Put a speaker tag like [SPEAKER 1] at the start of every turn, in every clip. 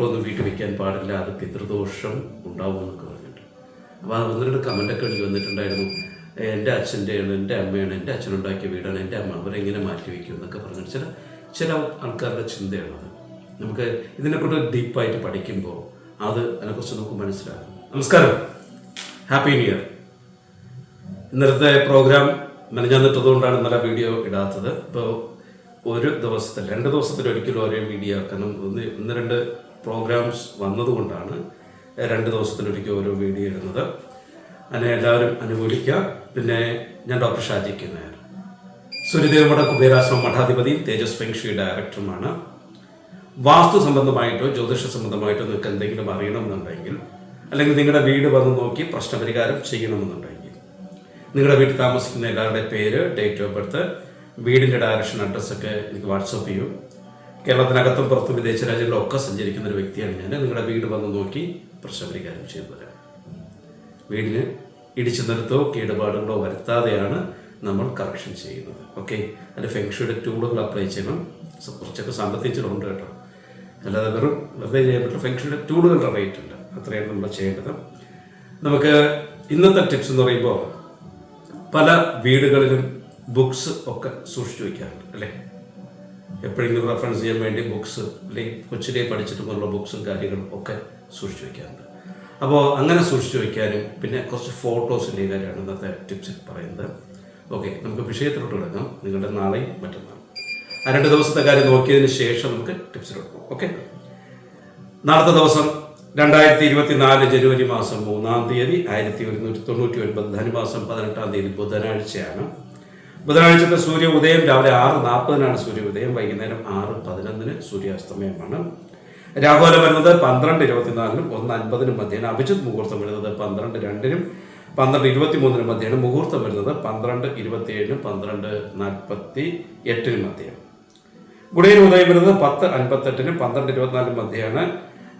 [SPEAKER 1] ഒന്നും വീട്ടിൽ വെക്കാൻ പാടില്ല അത് പിതൃദോഷം ഉണ്ടാവും എന്നൊക്കെ പറഞ്ഞിട്ട്. അപ്പോൾ അത് ഒന്ന് രണ്ട് കമന്റൊക്കെ എനിക്ക് വന്നിട്ടുണ്ടായിരുന്നു. "ഏ, എന്റെ അച്ഛന്റെയാണ് എന്റെ അമ്മയാണ് എന്റെ അച്ഛനുണ്ടാക്കിയ വീടാണ് എന്റെ അമ്മ അവരെങ്ങനെ മാറ്റി വയ്ക്കും എന്നൊക്കെ പറഞ്ഞിട്ട്. ചില ചില ആൾക്കാരുടെ ചിന്തയാണത് നമുക്ക് ഇതിനെക്കൊണ്ട് ഡീപ്പായിട്ട് പഠിക്കുമ്പോൾ അത് അതിനെക്കുറിച്ച് നമുക്ക് മനസ്സിലാകും നമസ്കാരം. ഹാപ്പി ന്യൂ ഇയർ ഇന്നലത്തെ പ്രോഗ്രാം മെനഞ്ഞാന്നിട്ടതുകൊണ്ടാണ് ഇന്നലെ വീഡിയോ ഇടാത്തത്. ഇപ്പോൾ ഒരു ദിവസത്തിൽ രണ്ട് ദിവസത്തിൽ ഒരിക്കലും ഒരേ വീഡിയോ ആക്കണം. ഒന്ന് ഒന്ന് രണ്ട് പ്രോഗ്രാംസ് വന്നതുകൊണ്ടാണ് രണ്ട് ദിവസത്തിലൊരിക്കൽ ഓരോ വീഡിയോ ഇടുന്നത്. അതിനെ എല്ലാവരും അനുകൂലിക്കുക. പിന്നെ ഞാൻ ഡോക്ടർ ഷാജിക്ക് നായർ. സൂര്യദേവമഠ കുബേരാശ്രമ മഠാധിപതിയും തേജസ് ഫെങ്ഷി ഡയറക്ടറുമാണ്. വാസ്തു സംബന്ധമായിട്ടോ ജ്യോതിഷ സംബന്ധമായിട്ടോ നിങ്ങൾക്ക് എന്തെങ്കിലും അറിയണമെന്നുണ്ടെങ്കിൽ അല്ലെങ്കിൽ നിങ്ങളുടെ വീട് വന്ന് നോക്കി പ്രശ്നപരിഹാരം ചെയ്യണമെന്നുണ്ടെങ്കിൽ നിങ്ങളുടെ വീട്ടിൽ താമസിക്കുന്ന എല്ലാവരുടെ പേര് ഡേറ്റ് ഓഫ് ബർത്ത് വീടിന്റെ ഡയറക്ഷൻ അഡ്രസ്സൊക്കെ എനിക്ക് വാട്സപ്പ് ചെയ്യും. കേരളത്തിനകത്തും പുറത്തും വിദേശ രാജ്യങ്ങളിലും ഒക്കെ സഞ്ചരിക്കുന്ന ഒരു വ്യക്തിയാണ് ഞാൻ. നിങ്ങളുടെ വീട് വന്ന് നോക്കി പ്രശ്നപരിഹാരം ചെയ്തു തരാം വീടിന് ഇടിച്ചു നിർത്തോ കേടുപാടുകളോ വരുത്താതെയാണ് നമ്മൾ കറക്ഷൻ ചെയ്യുന്നത്. ഓക്കെ അതിന്റെ ഫെങ്ഷയുടെ ടൂളുകൾ അപ്ലൈ ചെയ്യണം. കുറച്ചൊക്കെ സാമ്പത്തിച്ചിട്ടുണ്ട് കേട്ടോ. അല്ലാതെ വെറും വെറുതെ ചെയ്യപ്പെട്ട ഫെങ്ഷയുടെ ടൂളുകളുടെ റേറ്റ് ഉണ്ട്. അത്രയാണ് നമ്മൾ ചെയ്യേണ്ടത്. നമുക്ക് ഇന്നത്തെ ടിപ്സ് എന്ന് പറയുമ്പോൾ പല വീടുകളിലും ബുക്സ് ഒക്കെ സൂക്ഷിച്ചു വയ്ക്കാറുണ്ട് അല്ലേ? എപ്പോഴെങ്കിലും റെഫറൻസ് ചെയ്യാൻ വേണ്ടി ബുക്സ് അല്ലെങ്കിൽ കൊച്ചിലെ പഠിച്ചിട്ട് പോലുള്ള ബുക്സും കാര്യങ്ങളും ഒക്കെ സൂക്ഷിച്ചു വയ്ക്കാറുണ്ട് അപ്പോൾ അങ്ങനെ സൂക്ഷിച്ചു വയ്ക്കാനും പിന്നെ കുറച്ച് ഫോട്ടോസിന്റെ കാര്യമാണ് ഇന്നത്തെ ടിപ്സിൽ പറയുന്നത്. ഓക്കെ നമുക്ക് വിഷയത്തിലോട്ട് കിടക്കാം. നിങ്ങളുടെ നാളെയും മറ്റന്നാൾ ആ രണ്ട് ദിവസത്തെ കാര്യം നോക്കിയതിന് ശേഷം നമുക്ക് ടിപ്സിലോട്ട് പോകാം ഓക്കെ നാളത്തെ ദിവസം രണ്ടായിരത്തി ഇരുപത്തി നാല് ജനുവരി മാസം മൂന്നാം തീയതി ആയിരത്തി ഒരുന്നൂറ്റി തൊണ്ണൂറ്റി ഒൻപത് ധനുമാസം പതിനെട്ടാം തീയതി ബുധനാഴ്ചയാണ്. ബുധനാഴ്ചത്തെ സൂര്യ ഉദയം രാവിലെ ആറ് നാൽപ്പതിനാണ് സൂര്യ ഉദയം വൈകുന്നേരം ആറ് പതിനൊന്നിന് സൂര്യാസ്തമയമാണ്. രാഹുലം വരുന്നത് പന്ത്രണ്ട് ഇരുപത്തിനാലിനും ഒന്ന് അൻപതിനും മധ്യേന അഭിജിത് മുഹൂർത്തം വരുന്നത് പന്ത്രണ്ട് രണ്ടിനും പന്ത്രണ്ട് ഇരുപത്തി മൂന്നിനും മധ്യേന മുഹൂർത്തം വരുന്നത് പന്ത്രണ്ട് ഇരുപത്തിയേഴിനും പന്ത്രണ്ട് നാൽപ്പത്തി എട്ടിനും മധ്യേന ഗുണയിൽ ഉദയം വരുന്നത് പത്ത് അൻപത്തെട്ടിനും പന്ത്രണ്ട് ഇരുപത്തിനാലിനും മധ്യേയാണ്.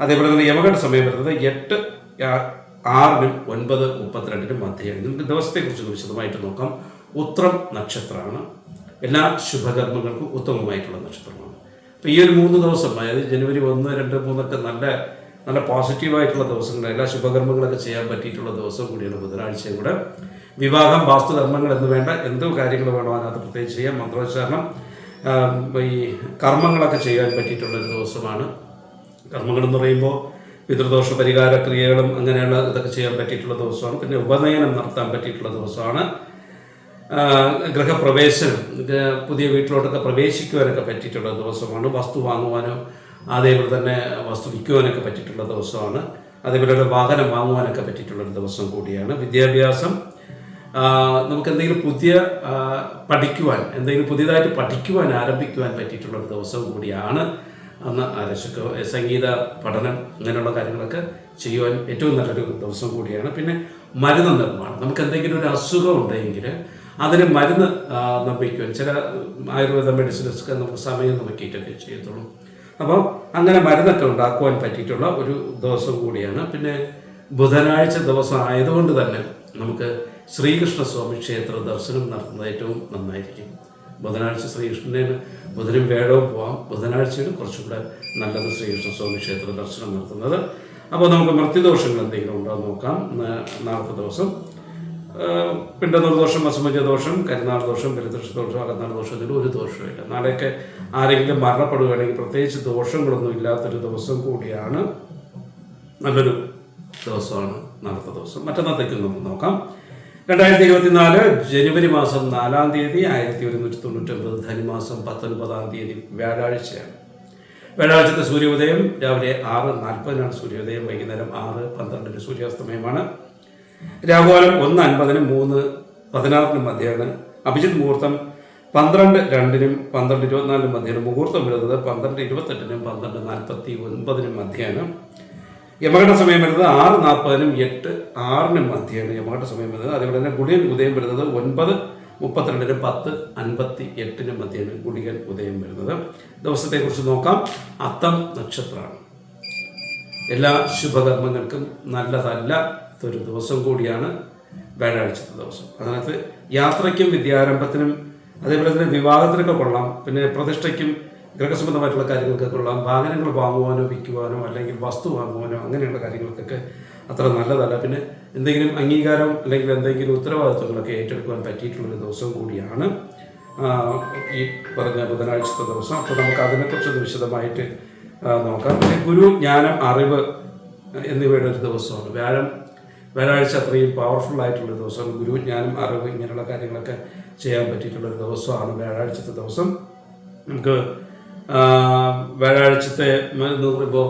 [SPEAKER 1] അതേപോലെ തന്നെ യമകണ്ട സമയം വരുന്നത് എട്ട് ആറിനും ഒൻപത് മുപ്പത്തിരണ്ടിനും മധ്യേയാണ്. നമുക്ക് ദിവസത്തെക്കുറിച്ച് വിശദമായിട്ട് നോക്കാം. ഉത്രം നക്ഷത്രമാണ്. എല്ലാ ശുഭകർമ്മങ്ങൾക്കും ഉത്തമമായിട്ടുള്ള നക്ഷത്രമാണ്. അപ്പോൾ ഈ ഒരു മൂന്ന് ദിവസം അതായത് ജനുവരി ഒന്ന് രണ്ട് മൂന്നൊക്കെ നല്ല നല്ല പോസിറ്റീവായിട്ടുള്ള ദിവസങ്ങൾ എല്ലാ ശുഭകർമ്മങ്ങളൊക്കെ ചെയ്യാൻ പറ്റിയിട്ടുള്ള ദിവസം കൂടിയാണ് ബുധനാഴ്ചയും കൂടെ. വിവാഹം വാസ്തുകർമ്മങ്ങൾ എന്ന് വേണ്ട എന്തോ കാര്യങ്ങൾ വേണോ അതിനകത്ത് പ്രത്യേകിച്ച് ചെയ്യാം. മന്ത്രോച്ചാരണം ഈ കർമ്മങ്ങളൊക്കെ ചെയ്യാൻ പറ്റിയിട്ടുള്ള ഒരു ദിവസമാണ്. കർമ്മങ്ങൾ എന്ന് പറയുമ്പോൾ പിതൃദോഷ പരിഹാര ക്രിയകളും അങ്ങനെയുള്ള ഇതൊക്കെ ചെയ്യാൻ പറ്റിയിട്ടുള്ള ദിവസമാണ്. പിന്നെ ഉപനയനം നടത്താൻ പറ്റിയിട്ടുള്ള ദിവസമാണ്. ഗൃഹപ്രവേശനം പുതിയ വീട്ടിലോട്ടൊക്കെ പ്രവേശിക്കുവാനൊക്കെ പറ്റിയിട്ടുള്ള ദിവസമാണ്. വസ്തു വാങ്ങുവാനോ അതേപോലെ തന്നെ വസ്തു വിൽക്കുവാനൊക്കെ പറ്റിയിട്ടുള്ള ദിവസമാണ്. അതേപോലെ ഒരു വാഹനം വാങ്ങുവാനൊക്കെ പറ്റിയിട്ടുള്ള ഒരു ദിവസം കൂടിയാണ്. വിദ്യാഭ്യാസം നമുക്ക് എന്തെങ്കിലും പുതിയ പഠിക്കുവാൻ എന്തെങ്കിലും പുതിയതായിട്ട് പഠിക്കുവാൻ ആരംഭിക്കുവാൻ പറ്റിയിട്ടുള്ള ഒരു ദിവസം കൂടിയാണ് അന്ന് ആലോചിക്കുക സംഗീത പഠനം അങ്ങനെയുള്ള കാര്യങ്ങളൊക്കെ ചെയ്യുവാൻ ഏറ്റവും നല്ലൊരു ദിവസം കൂടിയാണ്. പിന്നെ മരുന്ന് നിർമ്മാണം. നമുക്ക് എന്തെങ്കിലും ഒരു അസുഖം ഉണ്ടെങ്കിൽ അതിന് മരുന്ന് നിർമ്മിക്കുക ചില ആയുർവേദ മെഡിസിൻസൊക്കെ നമുക്ക് സമയം നോക്കിയിട്ടൊക്കെ ചെയ്യത്തുള്ളൂ. അപ്പോൾ അങ്ങനെ മരുന്നൊക്കെ ഉണ്ടാക്കുവാൻ പറ്റിയിട്ടുള്ള ഒരു ദിവസം കൂടിയാണ്. പിന്നെ ബുധനാഴ്ച ദിവസം ആയതുകൊണ്ട് തന്നെ നമുക്ക് ശ്രീകൃഷ്ണസ്വാമി ക്ഷേത്ര ദർശനം നടത്തുന്നത് ഏറ്റവും നന്നായിരിക്കും. ബുധനാഴ്ച ശ്രീകൃഷ്ണനെ ബുധനും വേടവും പോവാം. ബുധനാഴ്ചയാണ് കുറച്ചുകൂടെ നല്ലത് ശ്രീകൃഷ്ണസ്വാമി ക്ഷേത്ര ദർശനം നടത്തുന്നത്. അപ്പോൾ നമുക്ക് മൃത്യുദോഷങ്ങൾ എന്തെങ്കിലും ഉണ്ടോ എന്ന് നോക്കാം. നാളത്തെ ദിവസം. പിണ്ടനിർദോഷം അസുമജ ദോഷം കരുനാൾ ദോഷം ബലിദോഷ ദോഷം അകന്നാൾ ദോഷം ഇതിൽ ഒരു ദോഷമില്ല നാളെയൊക്കെ ആരെങ്കിലും മരണപ്പെടുകയാണെങ്കിൽ പ്രത്യേകിച്ച് ദോഷങ്ങളൊന്നും ഇല്ലാത്തൊരു ദിവസം കൂടിയാണ്. നല്ലൊരു ദിവസമാണ് നാളത്തെ ദിവസം. മറ്റന്നത്തേക്ക് നമുക്ക് നോക്കാം. രണ്ടായിരത്തി ഇരുപത്തിനാല് ജനുവരി മാസം നാലാം തീയതി ആയിരത്തി ഒരുന്നൂറ്റി തൊണ്ണൂറ്റൊമ്പത് ധനുമാസം പത്തൊൻപതാം തീയതി വ്യാഴാഴ്ചയാണ്. വ്യാഴാഴ്ചത്തെ സൂര്യോദയം രാവിലെ ആറ് നാൽപ്പതിനാണ് സൂര്യോദയം വൈകുന്നേരം ആറ് പന്ത്രണ്ടിന് സൂര്യാസ്തമയമാണ്. രാഹുകാലം ഒന്ന് അൻപതിനും മൂന്ന് പതിനാറിനും മധ്യയാണ് അഭിജിത് മുഹൂർത്തം പന്ത്രണ്ട് രണ്ടിനും പന്ത്രണ്ട് ഇരുപത്തിനാലിനും മധ്യയാണ് മുഹൂർത്തം വരുന്നത് പന്ത്രണ്ട് ഇരുപത്തെട്ടിനും പന്ത്രണ്ട് നാൽപ്പത്തി ഒൻപതിനും മധ്യയാണ് യമഘട്ട സമയം വരുന്നത് ആറ് നാൽപ്പതിനും എട്ട് ആറിനും മധ്യയാണ് യമഘട്ട സമയം വരുന്നത്. അതേപോലെ തന്നെ ഗുളിയൻ ഉദയം വരുന്നത് ഒൻപത് മുപ്പത്തിരണ്ടിനും പത്ത് അൻപത്തി എട്ടിനും മധ്യയാണ് ഗുളികൻ ഉദയം വരുന്നത്. ദിവസത്തെക്കുറിച്ച് നോക്കാം. അത്തം നക്ഷത്രമാണ് എല്ലാ ശുഭകർമ്മങ്ങൾക്കും നല്ലതല്ലാത്തൊരു ദിവസം കൂടിയാണ് വ്യാഴാഴ്ചത്തെ ദിവസം. അതിനകത്ത് യാത്രയ്ക്കും വിദ്യാരംഭത്തിനും അതേപോലെ തന്നെ വിവാഹത്തിനൊക്കെ കൊള്ളാം. പിന്നെ പ്രതിഷ്ഠയ്ക്കും ഗൃഹസംബന്ധമായിട്ടുള്ള കാര്യങ്ങൾക്ക് കൊള്ളാം. വാഹനങ്ങൾ വാങ്ങുവാനോ വിൽക്കുവാനോ അല്ലെങ്കിൽ വസ്തു വാങ്ങുവാനോ അങ്ങനെയുള്ള കാര്യങ്ങൾക്കൊക്കെ അത്ര നല്ലതല്ല. പിന്നെ എന്തെങ്കിലും അംഗീകാരം അല്ലെങ്കിൽ എന്തെങ്കിലും ഉത്തരവാദിത്വങ്ങളൊക്കെ ഏറ്റെടുക്കുവാൻ പറ്റിയിട്ടുള്ളൊരു ദിവസം കൂടിയാണ് ഈ പറഞ്ഞ ബുധനാഴ്ചത്തെ ദിവസം. അപ്പോൾ നമുക്ക് അതിനെക്കുറിച്ചൊന്ന് വിശദമായിട്ട് നോക്കാം. പിന്നെ ഗുരു ജ്ഞാനം അറിവ് എന്നിവയുടെ ഒരു ദിവസമാണ്. വ്യാഴം വ്യാഴാഴ്ച അത്രയും പവർഫുൾ ആയിട്ടുള്ള ദിവസമാണ് ഗുരു ജ്ഞാനം അറിവ് ഇങ്ങനെയുള്ള കാര്യങ്ങളൊക്കെ ചെയ്യാൻ പറ്റിയിട്ടുള്ള ഒരു ദിവസമാണ് വ്യാഴാഴ്ചത്തെ ദിവസം. നമുക്ക് വ്യാഴാഴ്ചത്തെ എന്ന് പറയുമ്പോൾ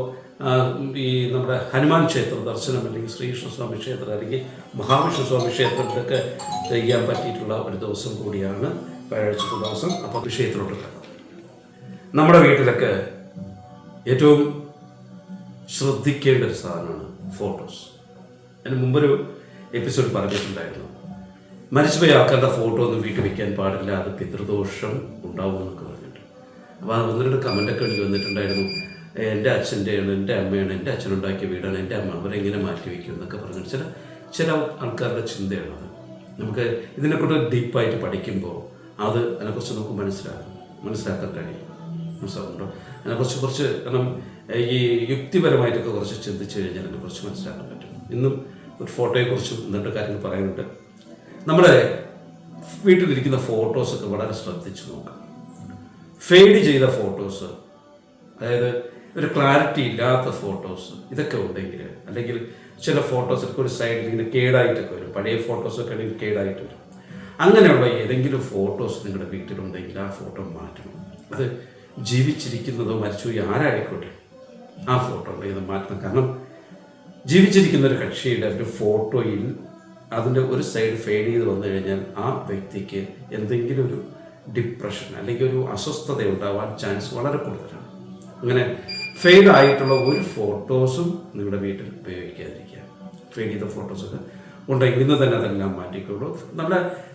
[SPEAKER 1] ഈ നമ്മുടെ ഹനുമാൻ ക്ഷേത്ര ദർശനം അല്ലെങ്കിൽ ശ്രീകൃഷ്ണസ്വാമി ക്ഷേത്രം അല്ലെങ്കിൽ മഹാവിഷ്ണു സ്വാമി ക്ഷേത്രത്തിലൊക്കെ ചെയ്യാൻ പറ്റിയിട്ടുള്ള ഒരു ദിവസം കൂടിയാണ് വ്യാഴാഴ്ചത്തെ ദിവസം. അപ്പോൾ വിഷയത്തിലോട്ട് നമ്മുടെ വീട്ടിലൊക്കെ ഏറ്റവും ശ്രദ്ധിക്കേണ്ട ഒരു സാധനമാണ് ഫോട്ടോസ്. അതിന് മുമ്പൊരു എപ്പിസോഡ് പറഞ്ഞിട്ടുണ്ടായിരുന്നു. മരിച്ചുപോയ ആൾക്കാരുടെ ഫോട്ടോ ഒന്നും വീട്ടിൽ വെക്കാൻ പാടില്ല അത് പിതൃദോഷം ഉണ്ടാവും എന്നൊക്കെ പറഞ്ഞിട്ട്. അപ്പോൾ അത് ഒന്ന് രണ്ട് കമന്റൊക്കെ എനിക്ക് വന്നിട്ടുണ്ടായിരുന്നു. എന്റെ അച്ഛന്റെയാണ് എന്റെ അമ്മയാണ് എന്റെ അച്ഛനുണ്ടാക്കിയ വീടാണ് എന്റെ അമ്മ അവരെങ്ങനെ മാറ്റി വയ്ക്കും എന്നൊക്കെ പറഞ്ഞിട്ട് ചില ചില ആൾക്കാരുടെ ചിന്തയാണത് നമുക്ക് ഇതിനെക്കൊണ്ട് ഡീപ്പായിട്ട് പഠിക്കുമ്പോൾ അത് അതിനെക്കുറിച്ച് നമുക്ക് മനസ്സിലാകും. മനസ്സിലാക്കാൻ കഴിയും. മനസ്സിലാകുന്നുണ്ടോ അതിനെക്കുറിച്ച് കുറച്ച് കാരണം ഈ യുക്തിപരമായിട്ടൊക്കെ കുറച്ച് ചിന്തിച്ചു കഴിഞ്ഞാൽ കുറച്ച് മനസ്സിലാക്കാൻ പറ്റും. ഇന്നും ഒരു ഫോട്ടോയെക്കുറിച്ചും എന്നിട്ട് കാര്യങ്ങൾ പറയുന്നുണ്ട്. നമ്മുടെ വീട്ടിലിരിക്കുന്ന ഫോട്ടോസൊക്കെ വളരെ ശ്രദ്ധിച്ച് നോക്കാം. ഫെയ്ഡ് ചെയ്ത ഫോട്ടോസ് അതായത് ഒരു ക്ലാരിറ്റി ഇല്ലാത്ത ഫോട്ടോസ് ഇതൊക്കെ ഉണ്ടെങ്കിൽ അല്ലെങ്കിൽ ചില ഫോട്ടോസൊക്കെ ഒരു സൈഡിൽ ഇങ്ങനെ കേടായിട്ടൊക്കെ വരും. പഴയ ഫോട്ടോസൊക്കെ ആണെങ്കിൽ കേടായിട്ട് വരും. അങ്ങനെയുള്ള ഏതെങ്കിലും ഫോട്ടോസ് നിങ്ങളുടെ വീട്ടിലുണ്ടെങ്കിൽ ആ ഫോട്ടോ മാറ്റണം. അത് ജീവിച്ചിരിക്കുന്നതോ മരിച്ചു ആരായിക്കോട്ടെ. ആ ഫോട്ടോ ഇത് മാറ്റണം. കാരണം ജീവിച്ചിരിക്കുന്ന ഒരു കക്ഷിയുടെ ഒരു ഫോട്ടോയിൽ അതിന്റെ ഒരു സൈഡ് ഫെയ്ഡ് ചെയ്ത് വന്നു കഴിഞ്ഞാൽ ആ വ്യക്തിക്ക് എന്തെങ്കിലും ഒരു ഡിപ്രഷൻ അല്ലെങ്കിൽ ഒരു അസ്വസ്ഥത ഉണ്ടാവാൻ ചാൻസ് വളരെ കൂടുതലാണ്. അങ്ങനെ ഫെയ്ഡ് ആയിട്ടുള്ള ഒരു ഫോട്ടോസും നിങ്ങളുടെ വീട്ടിൽ ഉപയോഗിക്കാതിരിക്കുക. ഫെയ്ഡ് ചെയ്ത ഫോട്ടോസൊക്കെ ഉണ്ടെങ്കിൽ ഇന്ന് തന്നെ അതെല്ലാം മാറ്റിക്കോളൂ നല്ല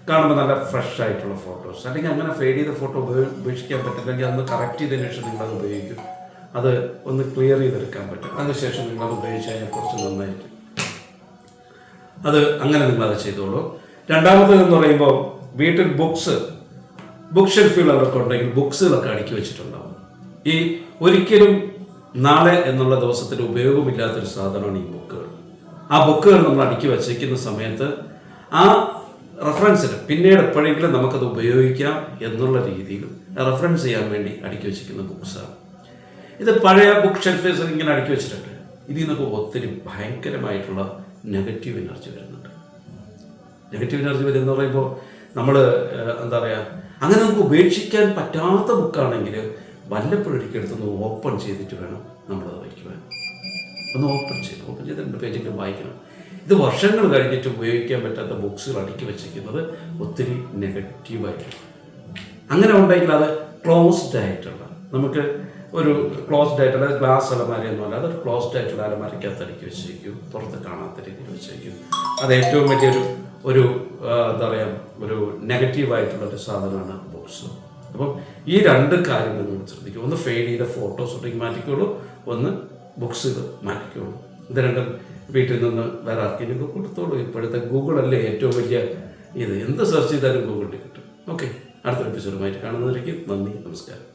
[SPEAKER 1] കാണുമ്പോൾ നല്ല ഫ്രഷ് ആയിട്ടുള്ള ഫോട്ടോസ്. അല്ലെങ്കിൽ അങ്ങനെ ഫെയ്ഡ് ചെയ്ത ഫോട്ടോ ഉപയോഗിക്കാൻ പറ്റില്ലെങ്കിൽ അന്ന് കറക്റ്റ് ചെയ്തതിന് ശേഷം നിങ്ങളത് ഉപയോഗിക്കും. അത് ഒന്ന് ക്ലിയർ ചെയ്തെടുക്കാൻ പറ്റും. അതിനുശേഷം നിങ്ങൾ ഉപയോഗിച്ച് കുറച്ച് നന്നായിരിക്കും. അത് അങ്ങനെ നിങ്ങൾ അത് ചെയ്തോളൂ. രണ്ടാമത്തേത് എന്ന് പറയുമ്പോൾ വീട്ടിൽ ബുക്സ് ബുക്ക് ഷെൽഫുകളൊക്കെ ഉണ്ടെങ്കിൽ ബുക്സുകളൊക്കെ അടുക്കി വെച്ചിട്ടുണ്ടാവും. ഈ ഒരിക്കലും നാളെ എന്നുള്ള ദിവസത്തിൽ ഉപയോഗമില്ലാത്തൊരു സാധനമാണ് ഈ ബുക്കുകൾ ആ ബുക്കുകൾ നമ്മൾ അടുക്കി വച്ചിരിക്കുന്ന സമയത്ത് ആ റെഫറൻസിന് പിന്നീട് എപ്പോഴെങ്കിലും നമുക്കത് ഉപയോഗിക്കാം എന്നുള്ള രീതിയിൽ റെഫറൻസ് ചെയ്യാൻ വേണ്ടി അടുക്കി വെച്ചിരിക്കുന്ന ബുക്സാണ് ഇത് പഴയ ബുക്ക് ഷെൽഫേഴ്സിൽ ഇങ്ങനെ അടുക്കി വെച്ചിട്ടുണ്ട്. ഇതിൽ നിന്നൊക്കെ ഒത്തിരി ഭയങ്കരമായിട്ടുള്ള നെഗറ്റീവ് എനർജി വരുന്നുണ്ട്. നെഗറ്റീവ് എനർജി വരുന്ന പറയുമ്പോൾ നമ്മൾ എന്താ പറയുക അങ്ങനെ നമുക്ക് ഉപേക്ഷിക്കാൻ പറ്റാത്ത ബുക്കാണെങ്കിൽ വല്ലപ്പോഴും എടുത്തൊന്ന് ഓപ്പൺ ചെയ്തിട്ട് വേണം നമ്മളത് വയ്ക്കുവാൻ. ഒന്ന് ഓപ്പൺ ചെയ്ത് ഓപ്പൺ ചെയ്ത് രണ്ട് പേജൊക്കെ വായിക്കണം. ഇത് വർഷങ്ങൾ കഴിഞ്ഞിട്ട് ഉപയോഗിക്കാൻ പറ്റാത്ത ബുക്സുകൾ അടുക്കി വെച്ചിരിക്കുന്നത് ഒത്തിരി നെഗറ്റീവായിട്ടുള്ള അങ്ങനെ ഉണ്ടെങ്കിൽ അത് ക്ലോസ്ഡ് ആയിട്ടുള്ള. നമുക്ക് ഒരു ക്ലോസ്ഡ് ആയിട്ടുള്ള ഗ്ലാസ് അല്ല അതൊരു ക്ലോസ്ഡ് ആയിട്ടുള്ള അലമാരയ്ക്കകത്ത് അടുക്കി വെച്ചേക്കും. പുറത്ത് കാണാത്ത രീതിയിൽ വെച്ചേക്കും. അത് ഏറ്റവും വലിയൊരു ഒരു എന്താ പറയുക ഒരു നെഗറ്റീവ് ആയിട്ടുള്ള ഒരു സാധനമാണ് ബുക്സ് അപ്പം ഈ രണ്ട് കാര്യങ്ങൾ നിങ്ങൾ ശ്രദ്ധിക്കും ഒന്ന് ഫെയിൽ ചെയ്ത ഫോട്ടോസ് ഉണ്ടെങ്കിൽ മാറ്റിക്കോളൂ. ഒന്ന് ബുക്സ് മാറ്റിക്കോളൂ. ഇത് രണ്ടും വീട്ടിൽ നിന്ന് വേറെ ആർക്കെങ്കിലും കൊടുത്തോളൂ. ഇപ്പോഴത്തെ ഗൂഗിൾ അല്ലേ ഏറ്റവും വലിയ ഇത്? എന്ത് സെർച്ച് ചെയ്താലും ഗൂഗിളിൽ കിട്ടും. ഓക്കെ അടുത്ത എപ്പിസോഡുമായിട്ട് കാണുന്നതിലേക്ക് നന്ദി നമസ്കാരം.